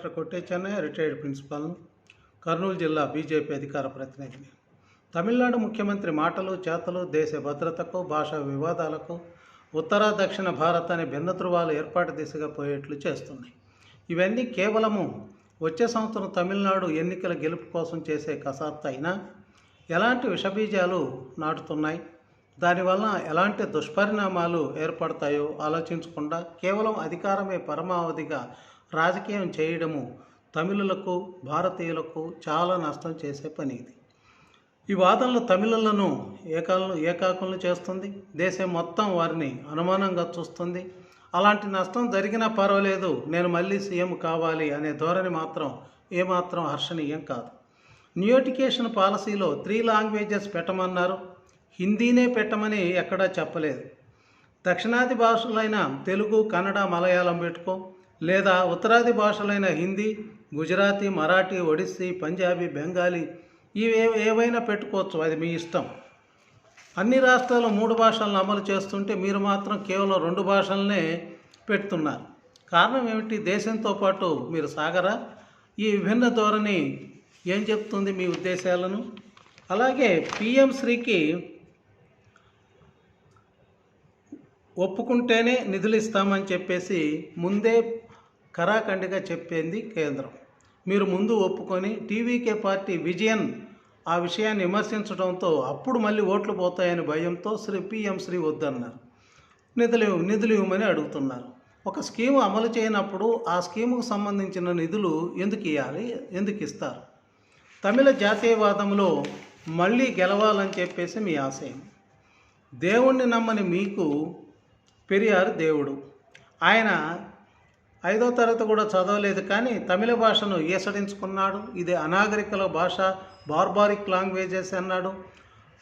Doctor కొట్టే Chennai retired principal Kurnool జిల్లా BJP అధికార ప్రతినిధిని తమిళనాడు ముఖ్యమంత్రి మాటలు చేతలు దేశ భద్రతకు భాషా వివాదాలకు ఉత్తర దక్షిణ భారత్ అనే భిన్న ఏర్పాటు దిశగా పోయేట్లు చేస్తున్నాయి. ఇవన్నీ కేవలము వచ్చే సంవత్సరం తమిళనాడు ఎన్నికల గెలుపు కోసం చేసే కసరత్తు అయినా ఎలాంటి విషబీజాలు నాటుతున్నాయి? దానివల్ల ఎలాంటి దుష్పరిణామాలు ఏర్పడతాయో ఆలోచించకుండా కేవలం అధికారమే పరమావధిగా రాజకీయం చేయడము తమిళులకు భారతీయులకు చాలా నష్టం చేసే పని ఇది. ఈ వాదనలు తమిళులను ఏకాలను ఏకాకులను చేస్తుంది. దేశం మొత్తం వారిని అనుమానంగా చూస్తుంది. అలాంటి నష్టం జరిగినా పర్వాలేదు నేను మళ్ళీ సీఎం కావాలి అనే ధోరణి మాత్రం ఏమాత్రం హర్షణీయం కాదు. న్యూటికేషన్ పాలసీలో త్రీ లాంగ్వేజెస్ పెట్టమన్నారు. హిందీనే పెట్టమని ఎక్కడా చెప్పలేదు. దక్షిణాది భాషలైన తెలుగు కన్నడ మలయాళం పెట్టుకో. లేదా ఉత్తరాది భాషలైన హిందీ గుజరాతీ మరాఠీ ఒడిస్సీ పంజాబీ బెంగాలీ ఇవి ఏవైనా పెట్టుకోవచ్చు. అది మీ ఇష్టం. అన్ని రాష్ట్రాలు మూడు భాషలను అమలు చేస్తుంటే మీరు మాత్రం కేవలం రెండు భాషలనే పెడుతున్నారు. కారణం ఏమిటి? దేశంతో పాటు మీరు సాగరా. ఈ విభిన్న ధోరణి ఏం చెప్తుంది మీ ఉద్దేశాలను? అలాగే పిఎం శ్రీకి ఒప్పుకుంటేనే నిధులు ఇస్తామని చెప్పేసి ముందే కరాఖండిగా చెప్పింది కేంద్రం. మీరు ముందు ఒప్పుకొని టీవీకే పార్టీ విజయన్ ఆ విషయాన్ని విమర్శించడంతో అప్పుడు మళ్ళీ ఓట్లు పోతాయని భయంతో శ్రీ పిఎం శ్రీ వద్దన్నారు. నిధులు నిధులు ఇవ్వమని అడుగుతున్నారు. ఒక స్కీము అమలు చేయనప్పుడు ఆ స్కీముకు సంబంధించిన నిధులు ఎందుకు ఇవ్వాలి? ఎందుకు ఇస్తారు? తమిళ జాతీయవాదంలో మళ్ళీ గెలవాలని చెప్పేసి మీ ఆశయం. దేవుణ్ణి నమ్మని మీకు పెరియారు దేవుడు. ఆయన ఐదో తరగతి కూడా చదవలేదు కానీ తమిళ భాషను ఈసడించుకున్నాడు ఇది అనాగరికల భాష బార్బారిక్ లాంగ్వేజెస్ అన్నాడు.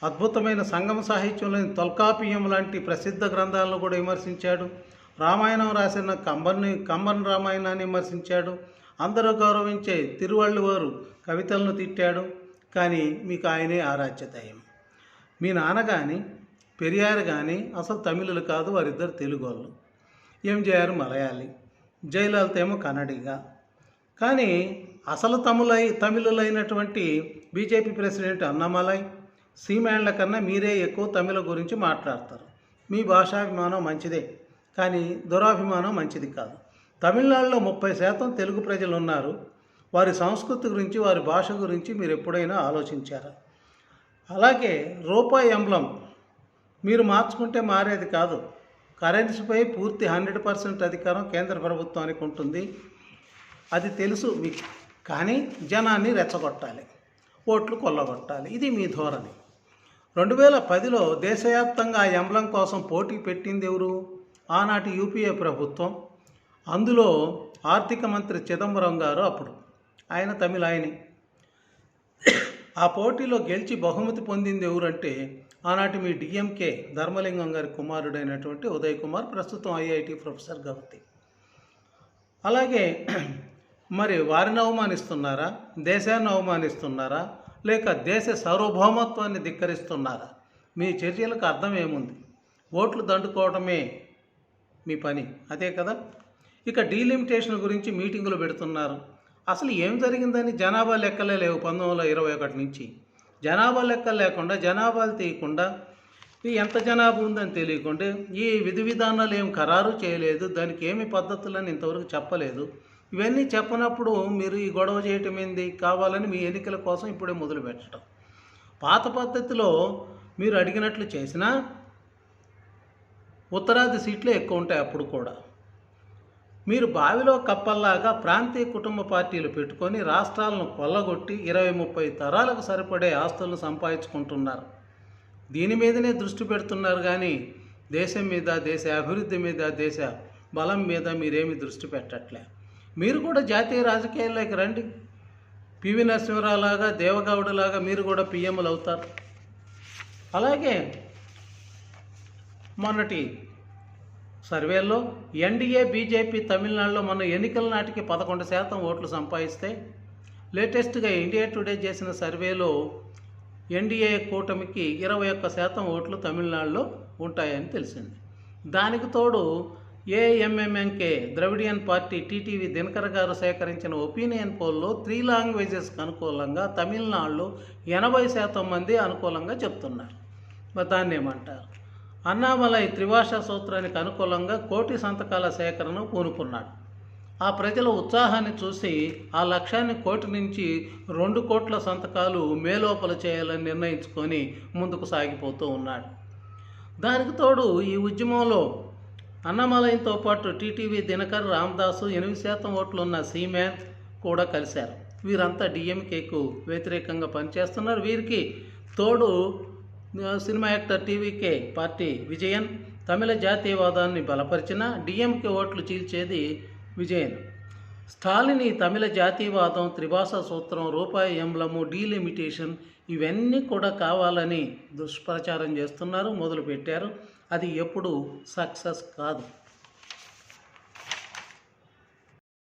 అద్భుతమైన సంగమ సాహిత్యంలోని తొల్కాపియం లాంటి ప్రసిద్ధ గ్రంథాలను కూడా విమర్శించాడు. రామాయణం రాసిన కంబన్ని కంబన్ రామాయణాన్ని విమర్శించాడు. అందరూ గౌరవించే తిరువళ్ళువారు కవితలను తిట్టాడు. కానీ మీకు ఆయనే ఆరాధ్యతయం మీ నాన్న కానీ పెరియారు కానీ అసలు తమిళులు కాదు వారిద్దరు తెలుగు వాళ్ళు ఏం చేయారు మలయాళి. జయలలిత ఏమో కన్నడిగా. కానీ అసలు తమిళై తమిళులైనటువంటి బీజేపీ ప్రెసిడెంట్ అన్నమలై సీమాండ్ల కన్నా మీరే ఎక్కువ తమిళ గురించి మాట్లాడతారు. మీ భాషాభిమానం మంచిదే కానీ దురాభిమానం మంచిది కాదు. తమిళనాడులో ముప్పై శాతం తెలుగు ప్రజలు ఉన్నారు. వారి సంస్కృతి గురించి వారి భాష గురించి మీరు ఎప్పుడైనా ఆలోచించారా? అలాగే రూపాయి ఎంబ్లం మీరు మార్చుకుంటే మారేది కాదు. కరెన్సీపై పూర్తి హండ్రెడ్ పర్సెంట్ అధికారం కేంద్ర ప్రభుత్వానికి ఉంటుంది. అది తెలుసు మీకు. కానీ జనాన్ని రెచ్చగొట్టాలి. ఓట్లు కొల్లగొట్టాలి. ఇది మీ ధోరణి. రెండు వేల పదిలో దేశవ్యాప్తంగా ఆ ఎంబ్లం కోసం పోటీ పెట్టింది ఎవరు? ఆనాటి యూపీఏ ప్రభుత్వం. అందులో ఆర్థిక మంత్రి చిదంబరం గారు అప్పుడు. ఆయన తమిళ ఆయనే. ఆ పోటీలో గెలిచి బహుమతి పొందింది ఎవరంటే ఆనాటి మీ డిఎంకే ధర్మలింగం గారి కుమారుడైనటువంటి ఉదయ్ కుమార్ ప్రస్తుతం ఐఐటి ప్రొఫెసర్ గౌతి. అలాగే మరి వారిని అవమానిస్తున్నారా? దేశాన్ని అవమానిస్తున్నారా? లేక దేశ సార్వభౌమత్వాన్ని ధిక్కరిస్తున్నారా? మీ చర్యలకు అర్థం ఏముంది? ఓట్లు దండుకోవడమే మీ పని అదే కదా? ఇక డీలిమిటేషన్ గురించి మీటింగులు పెడుతున్నారు. అసలు ఏం జరిగిందని జనాభా లెక్కలే లేవు పంతొమ్మిది వందల ఇరవై ఒకటి నుంచి. జనాభా లెక్కలు లేకుండా జనాభాలు తీయకుండా ఎంత జనాభా ఉందని తెలియకుండా ఈ విధి విధానాలు ఏం ఖరారు చేయలేదు దానికి ఏమి పద్ధతులని ఇంతవరకు చెప్పలేదు. ఇవన్నీ చెప్పనప్పుడు మీరు ఈ గొడవ చేయటం ఏంది? కావాలని మీ ఎన్నికల కోసం ఇప్పుడే మొదలు పెట్టడం. పాత పద్ధతిలో మీరు అడిగినట్లు చేసినా ఉత్తరాది సీట్లు ఎక్కువ ఉంటాయి అప్పుడు కూడా. మీరు బావిలో కప్పల్లాగా ప్రాంతీయ కుటుంబ పార్టీలు పెట్టుకొని రాష్ట్రాలను కొల్లగొట్టి ఇరవై ముప్పై తరాలకు సరిపడే ఆస్తులను సంపాదించుకుంటున్నారు. దీని మీదనే దృష్టి పెడుతున్నారు కానీ దేశం మీద దేశ అభివృద్ధి మీద దేశ బలం మీద మీరేమి దృష్టి పెట్టట్లే. మీరు కూడా జాతీయ రాజకీయాల్లోకి రండి. పివి నరసింహరావు లాగా దేవగౌడలాగా మీరు కూడా పిఎంలు అవుతారు. అలాగే మొన్నటి సర్వేల్లో ఎన్డీఏ బీజేపీ తమిళనాడులో మన ఎన్నికల నాటికి పదకొండు శాతం ఓట్లు సంపాదిస్తే లేటెస్ట్గా ఇండియా టుడే చేసిన సర్వేలో ఎన్డీఏ కూటమికి ఇరవై ఒక్క శాతం ఓట్లు తమిళనాడులో ఉంటాయని తెలిసింది. దానికి తోడు ఏఎంఎంఎంకే ద్రవిడియన్ పార్టీ టీటీవీ దినకర్ గారు సేకరించిన ఒపీనియన్ పోల్లో త్రీ లాంగ్వేజెస్కి అనుకూలంగా తమిళనాడులో ఎనభై శాతం మంది అనుకూలంగా చెప్తున్నారు. మరి దాన్ని ఏమంటారు? అన్నామలై త్రిభాషా సూత్రానికి అనుకూలంగా కోటి సంతకాల సేకరణ పూనుకున్నాడు. ఆ ప్రజల ఉత్సాహాన్ని చూసి ఆ లక్ష్యాన్ని కోటి నుంచి రెండు కోట్ల సంతకాలు మేలోపల చేయాలని నిర్ణయించుకొని ముందుకు సాగిపోతూ ఉన్నాడు. దానికి తోడు ఈ ఉద్యమంలో అన్నమాలయంతో పాటు టీటీవీ దినకర్ రామదాసు ఎనిమిది శాతం ఓట్లు ఉన్న సీమాన్ కూడా కలిశారు. వీరంతా డిఎంకేకు వ్యతిరేకంగా పనిచేస్తున్నారు. వీరికి తోడు cinema actor TVK party Vijayan తమిళ జాతీయవాదాన్ని బలపరిచిన డిఎంకే ఓట్లు చీల్చేది విజయన్. స్టాలిన్ ఈ తమిళ జాతీయవాదం త్రిభాష సూత్రం రూపాయి ఎంబ్లము డీలిమిటేషన్ ఇవన్నీ కూడా కావాలని దుష్ప్రచారం చేస్తున్నారు మొదలుపెట్టారు. అది ఎప్పుడు సక్సెస్ కాదు.